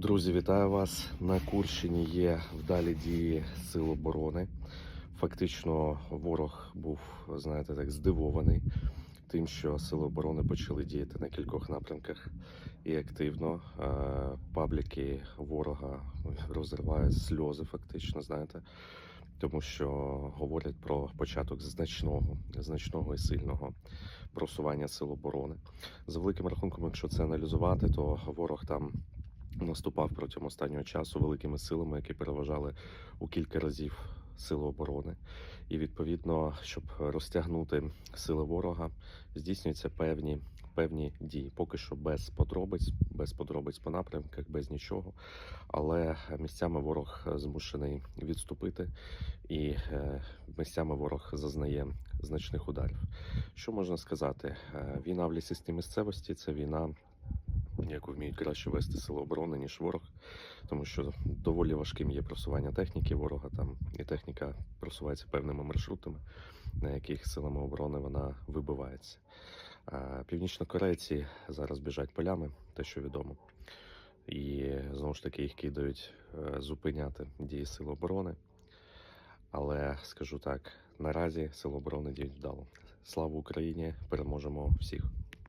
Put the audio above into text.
Друзі, вітаю вас. На Курщині є вдалі дії Сил оборони. Фактично, ворог був, знаєте, так здивований тим, що Сили оборони почали діяти на кількох напрямках і активно. Е, Пабліки ворога розривають сльози, фактично, знаєте, тому що говорять про початок значного, значного і сильного просування сил оборони. За великим рахунком, якщо це аналізувати, то ворог там наступав протягом останнього часу великими силами, які переважали у кілька разів сили оборони. І відповідно, щоб розтягнути сили ворога, здійснюються певні. Певні дії, поки що без подробиць, без подробиць по напрямках, без нічого. Але місцями ворог змушений відступити, і е, місцями ворог зазнає значних ударів. Що можна сказати? Е, Війна в лісистій місцевості це війна, яку вміють краще вести сили оборони, ніж ворог, тому що доволі важким є просування техніки ворога там, і техніка просувається певними маршрутами, на яких силами оборони вона вибивається. Північнокорейці зараз біжать полями, те, що відомо. І знову ж таки їх кидають е, зупиняти дії сил оборони. Але скажу так: наразі сили оборони діють вдало. Слава Україні! Переможемо всіх!